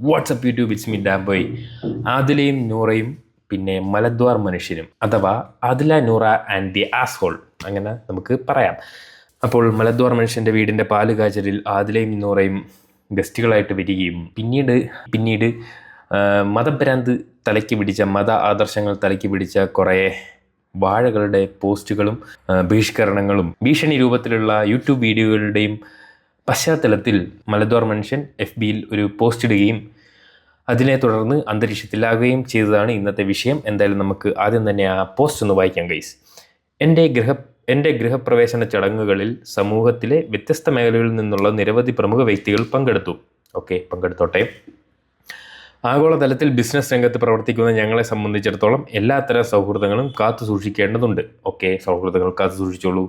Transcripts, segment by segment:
WhatsApp YouTube it's me ഡാബോയ് ആദിലയും നൂറയും പിന്നെ മലദ്വാർ മനുഷ്യനും അഥവാ Adila Noora and the asshole അങ്ങനെ നമുക്ക് പറയാം. അപ്പോൾ മലദ്വാർ മനുഷ്യന്റെ വീടിന്റെ പാൽ കാച്ചലിൽ ആദിലയും നൂറയും ഗസ്റ്റുകളായിട്ട് വരികയും പിന്നീട് പിന്നീട് മതഭ്രാന്ത് തലയ്ക്ക് പിടിച്ച മത ആദർശങ്ങൾ തലയ്ക്ക് പിടിച്ച കുറേ വാഴകളുടെ പോസ്റ്റുകളും ബഹിഷ്കരണങ്ങളും ഭീഷണി രൂപത്തിലുള്ള യൂട്യൂബ് വീഡിയോകളുടെയും പശ്ചാത്തലത്തിൽ മലദ്വാർ മനുഷ്യൻ എഫ് ബിയിൽ ഒരു പോസ്റ്റ് ഇടുകയും അതിനെ തുടർന്ന് അന്തരീക്ഷത്തിലാകുകയും ചെയ്തതാണ് ഇന്നത്തെ വിഷയം. എന്തായാലും നമുക്ക് ആദ്യം തന്നെ ആ പോസ്റ്റ് ഒന്ന് വായിക്കാം ഗൈസ് എന്റെ ഗൃഹ എന്റെ ഗൃഹപ്രവേശന ചടങ്ങുകളിൽ സമൂഹത്തിലെ വ്യത്യസ്ത മേഖലകളിൽ നിന്നുള്ള നിരവധി പ്രമുഖ വ്യക്തികൾ പങ്കെടുത്തു. ഓക്കെ പങ്കെടുത്തോട്ടെ. ആഗോളതലത്തിൽ ബിസിനസ് രംഗത്ത് പ്രവർത്തിക്കുന്ന ഞങ്ങളെ സംബന്ധിച്ചിടത്തോളം എല്ലാത്തരം സൗഹൃദങ്ങളും കാത്തു സൂക്ഷിക്കേണ്ടതുണ്ട് ഓക്കെ സൗഹൃദങ്ങൾ കാത്തു സൂക്ഷിച്ചോളൂ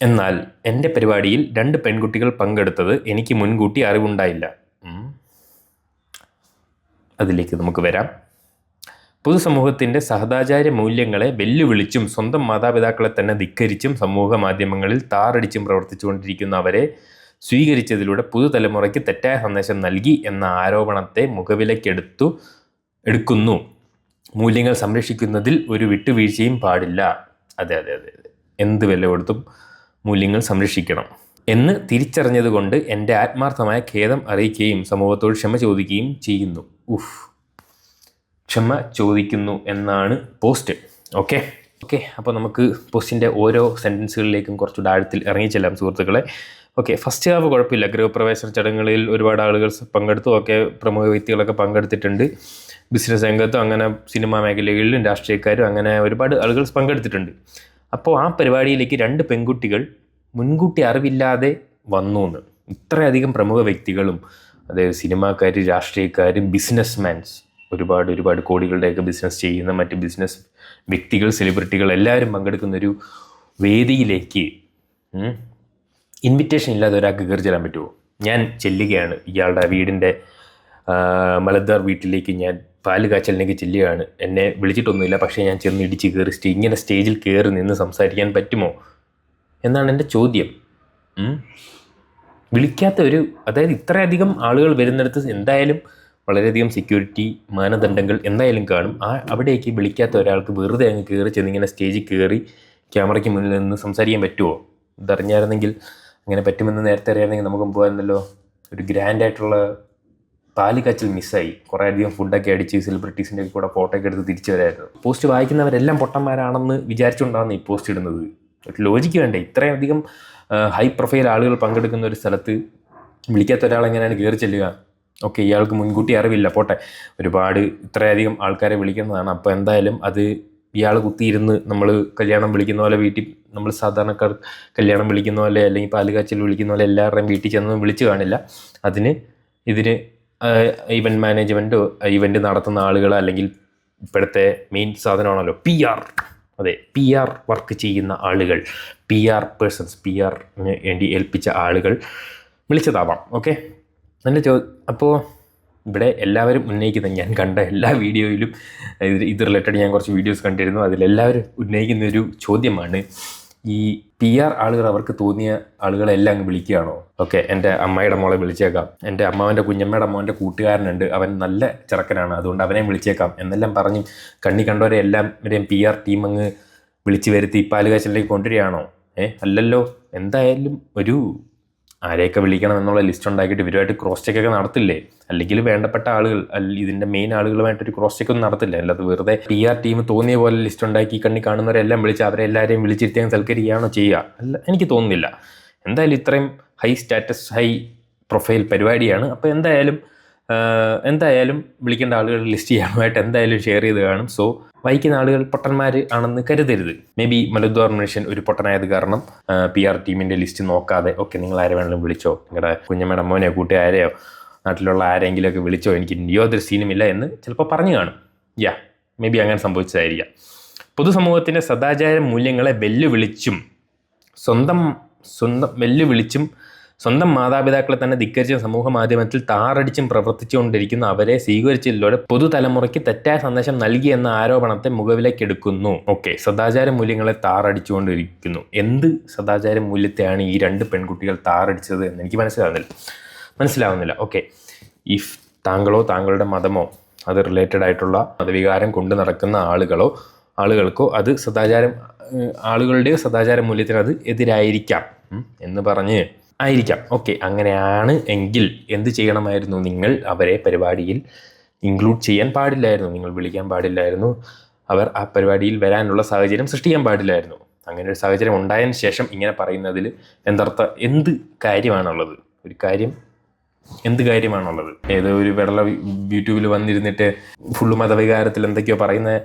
എന്നാൽ എന്റെ പരിപാടിയിൽ രണ്ട് പെൺകുട്ടികൾ പങ്കെടുത്തത് എനിക്ക് മുൻകൂട്ടി അറിവുണ്ടായില്ല. അതിലേക്ക് നമുക്ക് വരാം. പൊതുസമൂഹത്തിന്റെ സഹദാചാര മൂല്യങ്ങളെ വെല്ലുവിളിച്ചും സ്വന്തം മാതാപിതാക്കളെ തന്നെ ധിക്കരിച്ചും സമൂഹ മാധ്യമങ്ങളിൽ താറടിച്ചും പ്രവർത്തിച്ചുകൊണ്ടിരിക്കുന്ന അവരെ സ്വീകരിച്ചതിലൂടെ പുതുതലമുറയ്ക്ക് തെറ്റായ സന്ദേശം നൽകി എന്ന ആരോപണത്തെ മുഖവിലക്കെടുത്തു എടുക്കുന്നു. മൂല്യങ്ങൾ സംരക്ഷിക്കുന്നതിൽ ഒരു വിട്ടുവീഴ്ചയും പാടില്ല. അതെ അതെ അതെ. എന്ത് വില കൊടുത്തും മൂല്യങ്ങൾ സംരക്ഷിക്കണം എന്ന് തിരിച്ചറിഞ്ഞതുകൊണ്ട് എന്റെ ആത്മാർത്ഥമായ ഖേദം അറിയിക്കുകയും സമൂഹത്തോട് ക്ഷമ ചോദിക്കുകയും ചെയ്യുന്നു. ഉഫ്. ക്ഷമ ചോദിക്കുന്നു എന്നാണ് പോസ്റ്റ്. ഓക്കെ? ഓക്കെ അപ്പോൾ നമുക്ക് പോസ്റ്റിന്റെ ഓരോ സെന്റൻസുകളിലേക്കും കുറച്ചുകൂടെ ആഴത്തിൽ ഇറങ്ങിച്ചെല്ലാം സുഹൃത്തുക്കളെ. ഓക്കെ ഫസ്റ്റ് ഹാഫ് കുഴപ്പമില്ല. ഗൃഹപ്രവേശന ചടങ്ങുകളിൽ ഒരുപാട് ആളുകൾ പങ്കെടുത്തു. ഒക്കെ പ്രമുഖ വ്യക്തികളൊക്കെ പങ്കെടുത്തിട്ടുണ്ട്. ബിസിനസ് രംഗത്തും അങ്ങനെ സിനിമാ മേഖലകളിലും രാഷ്ട്രീയക്കാരും അങ്ങനെ ഒരുപാട് ആളുകൾ പങ്കെടുത്തിട്ടുണ്ട്. അപ്പോൾ ആ പരിപാടിയിലേക്ക് രണ്ട് പെൺകുട്ടികൾ മുൻകൂട്ടി അറിവില്ലാതെ വന്നു എന്ന് ഇത്രയധികം പ്രമുഖ വ്യക്തികളും അതായത് സിനിമാക്കാർ രാഷ്ട്രീയക്കാരും ബിസിനസ് മാൻസ് ഒരുപാട് ഒരുപാട് കോടികളുടെയൊക്കെ ബിസിനസ് ചെയ്യുന്ന മറ്റ് ബിസിനസ് വ്യക്തികൾ സെലിബ്രിറ്റികൾ എല്ലാവരും പങ്കെടുക്കുന്ന ഒരു വേദിയിലേക്ക് ഇൻവിറ്റേഷൻ ഇല്ലാതെ ഒരാൾക്ക് കയറി ചെല്ലാൻ പറ്റുമോ? ഞാൻ ചെല്ലുകയാണ്. ഇയാളുടെ വീടിന്റെ മലദാർ വീട്ടിലേക്ക് ഞാൻ പാൽ കാച്ചലിലേക്ക് ചെല്ലുകയാണ് എന്നെ വിളിച്ചിട്ടൊന്നുമില്ല. പക്ഷേ ഞാൻ ചെന്ന് ഇടിച്ച് കയറി സ്റ്റേ ഇങ്ങനെ സ്റ്റേജിൽ കയറി നിന്ന് സംസാരിക്കാൻ പറ്റുമോ? എന്നാണ് എന്റെ ചോദ്യം. വിളിക്കാത്ത ഒരു അതായത് ഇത്രയധികം ആളുകൾ വരുന്നിടത്ത് എന്തായാലും വളരെയധികം സെക്യൂരിറ്റി മാനദണ്ഡങ്ങൾ എന്തായാലും കാണും. ആ അവിടേക്ക് വിളിക്കാത്ത ഒരാൾക്ക് വെറുതെ അങ്ങ് കയറി ചെന്നിങ്ങനെ സ്റ്റേജിൽ കയറി ക്യാമറയ്ക്ക് മുന്നിൽ നിന്ന് സംസാരിക്കാൻ പറ്റുമോ? ഇതറിഞ്ഞായിരുന്നെങ്കിൽ അങ്ങനെ പറ്റുമെന്ന് നേരത്തെ അറിയാമെങ്കിൽ നമുക്ക് പോകാമെന്നല്ലോ ഒരു ഗ്രാൻഡ് ആയിട്ടുള്ള പാൽ കാച്ചൽ മിസ്സായി. കുറേ അധികം ഫുഡൊക്കെ അടിച്ച് സെലിബ്രിറ്റീസിന്റെ കൂടെ ഫോട്ടോ ഒക്കെ എടുത്ത് തിരിച്ചു വരായിരുന്നു. പോസ്റ്റ് വായിക്കുന്നവരെല്ലാം പൊട്ടന്മാരാണെന്ന് വിചാരിച്ചുകൊണ്ടാണ് ഈ പോസ്റ്റ് ഇടുന്നത്. ഒരു ലോജിക്ക് വേണ്ടേ? ഇത്രയും അധികം ഹൈ പ്രൊഫൈൽ ആളുകൾ പങ്കെടുക്കുന്ന ഒരു സ്ഥലത്ത് വിളിക്കാത്ത ഒരാൾ എങ്ങനെയാണ് കയറി ചെല്ലുക? ഓക്കെ ഇയാൾക്ക് മുൻകൂട്ടി അറിവില്ല. പോട്ടെ. ഒരുപാട് ഇത്രയധികം ആൾക്കാരെ വിളിക്കുന്നതാണ്. അപ്പോൾ എന്തായാലും അത് ഇയാൾ കുത്തിയിരുന്ന് നമ്മൾ കല്യാണം വിളിക്കുന്ന പോലെ വീട്ടിൽ നമ്മൾ സാധാരണക്കാർ കല്യാണം വിളിക്കുന്ന പോലെ അല്ലെങ്കിൽ പാലുകാച്ചിൽ വിളിക്കുന്ന പോലെ എല്ലാവരുടെയും വീട്ടിൽ ചെന്ന് വിളിച്ച് കാണില്ല. അതിന് ഇതിന് ഇവന്റ് മാനേജ്മെന്റോ ഇവന്റ് നടത്തുന്ന ആളുകൾ അല്ലെങ്കിൽ ഇപ്പോഴത്തെ മെയിൻ സാധനമാണല്ലോ പി ആർ അതെ പി ആർ വർക്ക് ചെയ്യുന്ന ആളുകൾ പി ആർ പേഴ്സൺസ് പി ആറിന് വേണ്ടി ഏൽപ്പിച്ച ആളുകൾ വിളിച്ചതാവാം ഓക്കെ നല്ല ചോ അപ്പോൾ ഇവിടെ എല്ലാവരും ഉന്നയിക്കുന്ന ഞാൻ കണ്ട എല്ലാ വീഡിയോയിലും ഇത് ഇത് റിലേറ്റഡ് ഞാൻ കുറച്ച് വീഡിയോസ് കണ്ടിരുന്നു. അതിലെല്ലാവരും ഉന്നയിക്കുന്ന ഒരു ചോദ്യമാണ് ഈ പി ആർ ആളുകൾ അവർക്ക് തോന്നിയ ആളുകളെല്ലാം അങ്ങ് വിളിക്കുകയാണോ? ഓക്കെ എന്റെ അമ്മയുടെ മോളെ വിളിച്ചേക്കാം. എന്റെ അമ്മാവന്റെ കുഞ്ഞമ്മയുടെ അമ്മാവന്റെ കൂട്ടുകാരനുണ്ട്. അവൻ നല്ല ചെറുക്കനാണ്. അതുകൊണ്ട് അവനെ വിളിച്ചേക്കാം. എന്നെല്ലാം പറഞ്ഞ് കണ്ണി കണ്ടവരെ എല്ലാവരെയും പി ആർ ടീം അങ്ങ് വിളിച്ചു വരുത്തി പാലുകാശിലേക്ക് കൊണ്ടുവരികയാണോ? ഏ അല്ലല്ലോ. എന്തായാലും ഒരു ആരെയൊക്കെ വിളിക്കണം എന്നുള്ള ലിസ്റ്റ് ഉണ്ടാക്കിയിട്ട് ഇവരുമായിട്ട് ക്രോസ് ചെക്ക് ഒക്കെ നടത്തില്ലേ? അല്ലെങ്കിൽ വേണ്ടപ്പെട്ട ആളുകൾ ഇതിന്റെ മെയിൻ ആളുകളുമായിട്ടൊരു ക്രോസ് ചെക്ക് ഒന്നും നടത്തില്ല? അല്ലാതെ വെറുതെ പി ആർ ടീം തോന്നിയ പോലെ ലിസ്റ്റ് ഉണ്ടാക്കി കണ്ണി കാണുന്നവരെല്ലാം വിളിച്ച് അവരെ എല്ലാവരെയും വിളിച്ചിരുത്തി അങ്ങ് സൽക്കരിക്കുകയാണോ ചെയ്യുക? അല്ല എനിക്ക് തോന്നുന്നില്ല. എന്തായാലും ഇത്രയും ഹൈ സ്റ്റാറ്റസ് ഹൈ പ്രൊഫൈൽ പരിപാടിയാണ്. അപ്പോൾ എന്തായാലും എന്തായാലും വിളിക്കേണ്ട ആളുകൾ ലിസ്റ്റ് ചെയ്യാനുമായിട്ട് എന്തായാലും ഷെയർ ചെയ്ത് കാണും. സോ വഹിക്കുന്ന ആളുകൾ പൊട്ടന്മാർ ആണെന്ന് കരുതരുത്. മേ ബി മലദ്വാർ മനുഷ്യൻ ഒരു പൊട്ടനായത് കാരണം പി ആർ ടീമിന്റെ ലിസ്റ്റ് നോക്കാതെ ഓക്കെ നിങ്ങൾ ആരെ വേണമെങ്കിലും വിളിച്ചോ? നിങ്ങളുടെ കുഞ്ഞമ്മയുടെ മോനെയോ കൂട്ടുകാരെയോ നാട്ടിലുള്ള ആരെങ്കിലുമൊക്കെ വിളിച്ചോ? എനിക്ക് യാതൊരു സീനുമില്ല എന്ന് ചിലപ്പോൾ പറഞ്ഞു കാണും. യാ മേ ബി അങ്ങനെ സംഭവിച്ചതായിരിക്കാം. പൊതുസമൂഹത്തിന്റെ സദാചാര മൂല്യങ്ങളെ വെല്ലുവിളിച്ചും സ്വന്തം സ്വന്തം വെല്ലുവിളിച്ചും സ്വന്തം മാതാപിതാക്കളെ തന്നെ ധിക്കരിച്ച സമൂഹ മാധ്യമത്തിൽ താറടിച്ചും പ്രവർത്തിച്ചുകൊണ്ടിരിക്കുന്ന അവരെ സ്വീകരിച്ചതിലൂടെ പുതുതലമുറയ്ക്ക് തെറ്റായ സന്ദേശം നൽകി എന്ന ആരോപണത്തെ മുഖവിലേക്കെടുക്കുന്നു ഓക്കെ സദാചാര മൂല്യങ്ങളെ താറടിച്ചുകൊണ്ടിരിക്കുന്നു. എന്ത് സദാചാര മൂല്യത്തെയാണ് ഈ രണ്ട് പെൺകുട്ടികൾ താറടിച്ചത് എന്ന് എനിക്ക് മനസ്സിലാവുന്നില്ല. മനസ്സിലാവുന്നില്ല. ഓക്കെ ഇഫ് താങ്കളോ താങ്കളുടെ മതമോ അത് റിലേറ്റഡ് ആയിട്ടുള്ള മതവികാരം കൊണ്ട് നടക്കുന്ന ആളുകളോ ആളുകൾക്കോ അത് സദാചാരം ആളുകളുടെയോ സദാചാര മൂല്യത്തിന് അത് എതിരായിരിക്കാം. എന്ന് പറഞ്ഞ് ആയിരിക്കാം. ഓക്കെ അങ്ങനെയാണ് എങ്കിൽ എന്ത് ചെയ്യണമായിരുന്നു നിങ്ങൾ? അവരെ പരിപാടിയിൽ ഇൻക്ലൂഡ് ചെയ്യാൻ പാടില്ലായിരുന്നു. നിങ്ങൾ വിളിക്കാൻ പാടില്ലായിരുന്നു. അവർ ആ പരിപാടിയിൽ വരാനുള്ള സാഹചര്യം സൃഷ്ടിക്കാൻ പാടില്ലായിരുന്നു. അങ്ങനെ ഒരു സാഹചര്യം ഉണ്ടായതിനു ശേഷം ഇങ്ങനെ പറയുന്നതിൽ എന്തർത്ഥ? എന്ത് കാര്യമാണുള്ളത്? ഒരു കാര്യം? എന്ത് കാര്യമാണുള്ളത്? ഏതോ ഒരു വെള്ള യൂട്യൂബിൽ വന്നിരുന്നിട്ട് ഫുള്ള് മതവികാരത്തിൽ എന്തൊക്കെയോ പറയുന്ന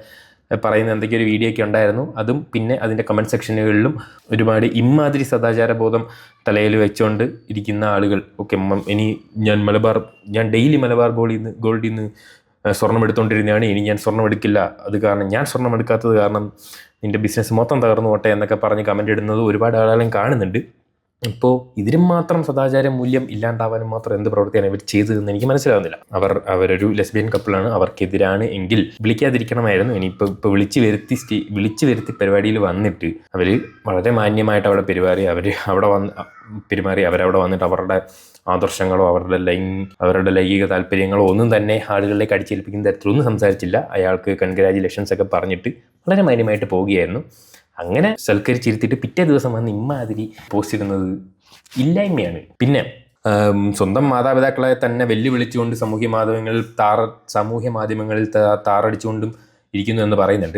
പറയുന്ന എന്തൊക്കെയോ ഒരു വീഡിയോ ഒക്കെ ഉണ്ടായിരുന്നു. അതും പിന്നെ അതിന്റെ കമന്റ് സെക്ഷനുകളിലും ഒരുപാട് ഇമ്മാതിരി സദാചാര ബോധം തലയിൽ വെച്ചുകൊണ്ട് ഇരിക്കുന്ന ആളുകൾ. ഓക്കെ ഇനി ഞാൻ മലബാർ ഞാൻ ഡെയിലി മലബാർ ഗോളിൽ നിന്ന് ഗോൾഡിൽ നിന്ന് സ്വർണം എടുത്തുകൊണ്ടിരുന്നതാണ് ഇനി ഞാൻ സ്വർണം എടുക്കില്ല. അത് കാരണം ഞാൻ സ്വർണം എടുക്കാത്തത് കാരണം നിന്റെ ബിസിനസ് മൊത്തം തകർന്നു പോട്ടെ എന്നൊക്കെ പറഞ്ഞ് കമന്റ് ഇടുന്നത് ഒരുപാട് ആളുകളും കാണുന്നുണ്ട്. ഇപ്പോൾ ഇതിനും മാത്രം സദാചാര മൂല്യം ഇല്ലാണ്ടാവാനും മാത്രം എന്ത് പ്രവൃത്തിയാണ് ഇവർ ചെയ്തതെന്ന് എനിക്ക് മനസ്സിലാവുന്നില്ല. അവർ അവരൊരു ലെസ്ബിയൻ കപ്പിളാണ് അവർക്കെതിരാണ് എങ്കിൽ വിളിക്കാതിരിക്കണമായിരുന്നു. ഇനിയിപ്പോൾ ഇപ്പോൾ വിളിച്ച് വരുത്തി സ്റ്റേ വിളിച്ച് വരുത്തി പരിപാടിയിൽ വന്നിട്ട് അവർ വളരെ മാന്യമായിട്ട് അവിടെ പെരുമാറി അവർ അവിടെ വന്ന് പെരുമാറി അവരവിടെ വന്നിട്ട് അവരുടെ ആദർശങ്ങളോ അവരുടെ ലൈംഗ് അവരുടെ ലൈംഗിക താല്പര്യങ്ങളോ ഒന്നും തന്നെ ആളുകളിലേക്ക് അടിച്ചേൽപ്പിക്കുന്ന തരത്തിലൊന്നും സംസാരിച്ചില്ല. അയാൾക്ക് കൺഗ്രാജുലേഷൻസ് ഒക്കെ പറഞ്ഞിട്ട് വളരെ മാന്യമായിട്ട് പോവുകയായിരുന്നു. അങ്ങനെ സൽക്കരിച്ചിരുത്തിയിട്ട് പിറ്റേ ദിവസം വന്ന് ഇമ്മാതിരി പോസ്റ്റ് ഇടുന്നത് ഇല്ലായ്മയാണ്. പിന്നെ സ്വന്തം മാതാപിതാക്കളെ തന്നെ വെല്ലുവിളിച്ചുകൊണ്ട് സാമൂഹ്യ മാധ്യമങ്ങളിൽ താറ സാമൂഹ്യ മാധ്യമങ്ങളിൽ താറടിച്ചുകൊണ്ടും ഇരിക്കുന്നു എന്ന് പറയുന്നുണ്ട്.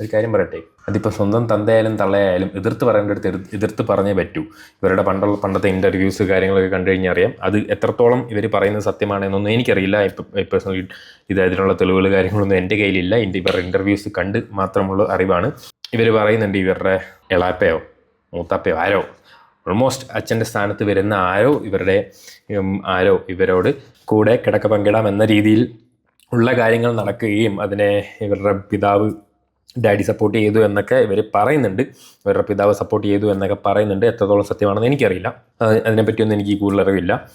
ഒരു കാര്യം പറയട്ടെ അതിപ്പോൾ സ്വന്തം തന്തയായാലും തള്ളയായാലും എതിർത്ത് പറയേണ്ടടുത്ത് എതിർ- എതിർത്ത് പറഞ്ഞേ പറ്റൂ. ഇവരുടെ പണ്ടുള്ള പണ്ടത്തെ ഇന്റർവ്യൂസ് കാര്യങ്ങളൊക്കെ കണ്ടു കഴിഞ്ഞാൽ അറിയാം. അത് എത്രത്തോളം ഇവർ പറയുന്നത് സത്യമാണെന്നൊന്നും എനിക്കറിയില്ല. പേഴ്സണലി ഇത് അതിനുള്ള തെളിവുകൾ കാര്യങ്ങളൊന്നും എന്റെ കയ്യിലില്ല. ഇവരുടെ ഇന്റർവ്യൂസ് കണ്ട് മാത്രമുള്ള അറിവാണ്. ഇവർ പറയുന്നുണ്ട് ഇവരുടെ എളാപ്പയോ മൂത്താപ്പയോ ആരോ ഓൾമോസ്റ്റ് അച്ഛന്റെ സ്ഥാനത്ത് വരുന്ന ആരോ ഇവരുടെ ആരോ ഇവരോട് കൂടെ കിടക്ക പങ്കിടാം എന്ന രീതിയിൽ ഉള്ള കാര്യങ്ങൾ നടക്കുകയും അതിനെ ഇവരുടെ പിതാവ് ഡാഡി സപ്പോർട്ട് ചെയ്തു എന്നൊക്കെ ഇവർ പറയുന്നുണ്ട്. ഇവരുടെ പിതാവ് സപ്പോർട്ട് ചെയ്തു എന്നൊക്കെ പറയുന്നുണ്ട്. എത്രത്തോളം സത്യമാണെന്ന് എനിക്കറിയില്ല. അത് അതിനെപ്പറ്റിയൊന്നും എനിക്ക് കൂടുതൽ അറിവില്ല.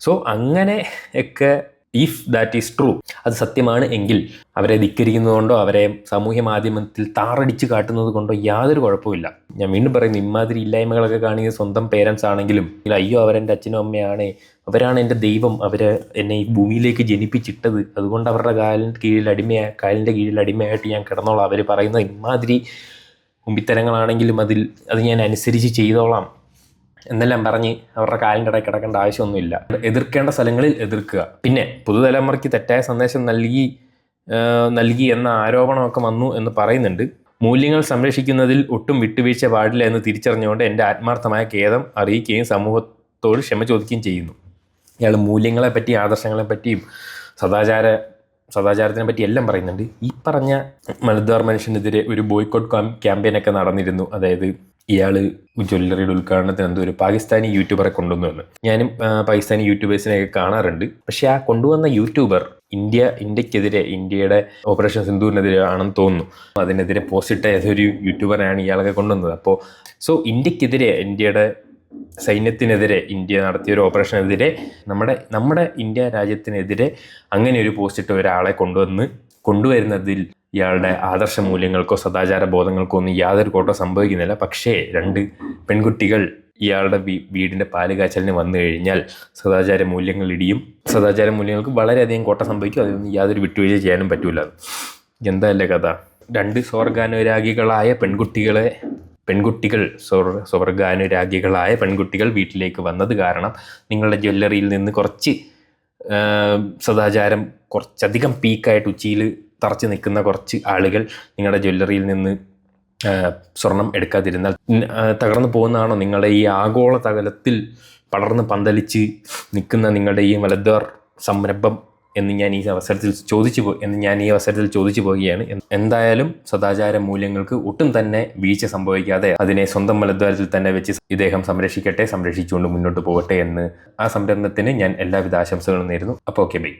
സോ അങ്ങനെ ഒക്കെ ഇഫ് ദാറ്റ് ഈസ് ട്രൂ അത് സത്യമാണ് എങ്കിൽ അവരെ ധിക്കരിക്കുന്നതുകൊണ്ടോ അവരെ സാമൂഹ്യ മാധ്യമത്തിൽ താറടിച്ച് കാട്ടുന്നത് കൊണ്ടോ യാതൊരു കുഴപ്പമില്ല ഞാൻ വീണ്ടും പറയുന്നു ഇമാതിരി ഇല്ലായ്മകളൊക്കെ കാണിക്കുന്ന സ്വന്തം പേരൻസ് ആണെങ്കിലും അയ്യോ അവരെന്റെ അച്ഛനും അമ്മയാണ് അവരാണ് എന്റെ ദൈവം അവർ എന്നെ ഈ ഭൂമിയിലേക്ക് ജനിപ്പിച്ചിട്ടത്. അതുകൊണ്ട് അവരുടെ കാലിന്റെ കീഴിൽ അടിമയാ കാലിന്റെ കീഴിൽ അടിമയായിട്ട് ഞാൻ കിടന്നോളാം. അവർ പറയുന്ന ഇമാതിരി മുമ്പിത്തരങ്ങളാണെങ്കിലും അതിൽ അത് ഞാൻ അനുസരിച്ച് ചെയ്തോളാം. എന്നെല്ലാം പറഞ്ഞ് അവരുടെ കാലിന്റെ കിടക്കേണ്ട ആവശ്യമൊന്നുമില്ല. എതിർക്കേണ്ട സ്ഥലങ്ങളിൽ എതിർക്കുക. പിന്നെ പുതുതലമുറയ്ക്ക് തെറ്റായ സന്ദേശം നൽകി നൽകി എന്ന ആരോപണമൊക്കെ വന്നു എന്ന് പറയുന്നുണ്ട്. മൂല്യങ്ങൾ സംരക്ഷിക്കുന്നതിൽ ഒട്ടും വിട്ടുവീഴ്ച പാടില്ല എന്ന് തിരിച്ചറിഞ്ഞുകൊണ്ട് എന്റെ ആത്മാർത്ഥമായ ഖേദം അറിയിക്കുകയും സമൂഹത്തോട് ക്ഷമ ചോദിക്കുകയും ചെയ്യുന്നു. ഇയാൾ മൂല്യങ്ങളെ പറ്റി ആദർശങ്ങളെ പറ്റിയും സദാചാര സദാചാരത്തിനെ പറ്റി എല്ലാം പറയുന്നുണ്ട്. ഈ പറഞ്ഞ മലദ്വാർ മനുഷ്യനെതിരെ ഒരു ബോയ്ക്കോട്ട് ക്യാമ്പയിനൊക്കെ നടന്നിരുന്നു. അതായത് ഇയാൾ ജ്വല്ലറിയുടെ ഉദ്ഘാടനത്തിന് എന്തോ ഒരു പാകിസ്ഥാനി യൂട്യൂബറെ കൊണ്ടുവന്നു വന്ന് ഞാനും പാകിസ്ഥാനി യൂട്യൂബേഴ്സിനെയൊക്കെ കാണാറുണ്ട്. പക്ഷേ ആ കൊണ്ടുവന്ന യൂട്യൂബർ ഇന്ത്യ ഇന്ത്യക്കെതിരെ ഇന്ത്യയുടെ ഓപ്പറേഷൻ സിന്ധുവിനെതിരെ ആണെന്ന് തോന്നുന്നു. അതിനെതിരെ പോസ്റ്റ് ഏതൊരു യൂട്യൂബറാണ് ഇയാളൊക്കെ കൊണ്ടുവന്നത്. അപ്പോൾ സോ ഇന്ത്യക്കെതിരെ ഇന്ത്യയുടെ സൈന്യത്തിനെതിരെ ഇന്ത്യ നടത്തിയ ഒരു ഓപ്പറേഷനെതിരെ നമ്മുടെ നമ്മുടെ ഇന്ത്യ രാജ്യത്തിനെതിരെ അങ്ങനെ ഒരു പോസ്റ്റ് ഒരാളെ കൊണ്ടുവന്ന് കൊണ്ടുവരുന്നതിൽ ഇയാളുടെ ആദർശ മൂല്യങ്ങൾക്കോ സദാചാര ബോധങ്ങൾക്കോ ഒന്നും യാതൊരു കോട്ടോ സംഭവിക്കുന്നില്ല. പക്ഷേ രണ്ട് പെൺകുട്ടികൾ ഇയാളുടെ വീടിന്റെ പാൽ കാച്ചലിന് വന്നു കഴിഞ്ഞാൽ സദാചാര മൂല്യങ്ങൾ ഇടിയും. സദാചാര മൂല്യങ്ങൾക്ക് വളരെയധികം കോട്ട സംഭവിക്കും. അതിനൊന്നും യാതൊരു വിട്ടുവീഴ്ച ചെയ്യാനും പറ്റൂല. എന്തല്ലേ കഥ? രണ്ട് സ്വർഗാനുരാഗികളായ പെൺകുട്ടികളെ പെൺകുട്ടികൾ സ്വർ സ്വർഗാനുരാഗികളായ പെൺകുട്ടികൾ വീട്ടിലേക്ക് വന്നത് കാരണം നിങ്ങളുടെ ജ്വല്ലറിയിൽ നിന്ന് കുറച്ച് സദാചാരം കുറച്ചധികം പീക്കായിട്ട് ഉച്ചിയിൽ തറച്ച് നിൽക്കുന്ന കുറച്ച് ആളുകൾ നിങ്ങളുടെ ജ്വല്ലറിയിൽ നിന്ന് സ്വർണം എടുക്കാതിരുന്നാൽ തകർന്നു പോകുന്നതാണോ? നിങ്ങളുടെ ഈ ആഗോള തകലത്തിൽ പടർന്ന് പന്തലിച്ച് നിൽക്കുന്ന നിങ്ങളുടെ ഈ മലദ്വാർ സംരംഭം എന്ന് ഞാൻ ഈ അവസരത്തിൽ ചോദിച്ചു പോ എന്ന് ഞാൻ ഈ അവസരത്തിൽ ചോദിച്ചു പോവുകയാണ്. എന്തായാലും സദാചാര മൂല്യങ്ങൾക്ക് ഒട്ടും തന്നെ വീഴ്ച സംഭവിക്കാതെ അതിനെ സ്വന്തം മലദ്വാരത്തിൽ തന്നെ വെച്ച് ഇദ്ദേഹം സംരക്ഷിക്കട്ടെ സംരക്ഷിച്ചുകൊണ്ട് മുന്നോട്ട് പോകട്ടെ എന്ന് ആ സംരംഭത്തിന് ഞാൻ എല്ലാവിധ ആശംസകളും നേരുന്നു. അപ്പോൾ ഓക്കെ ബൈ.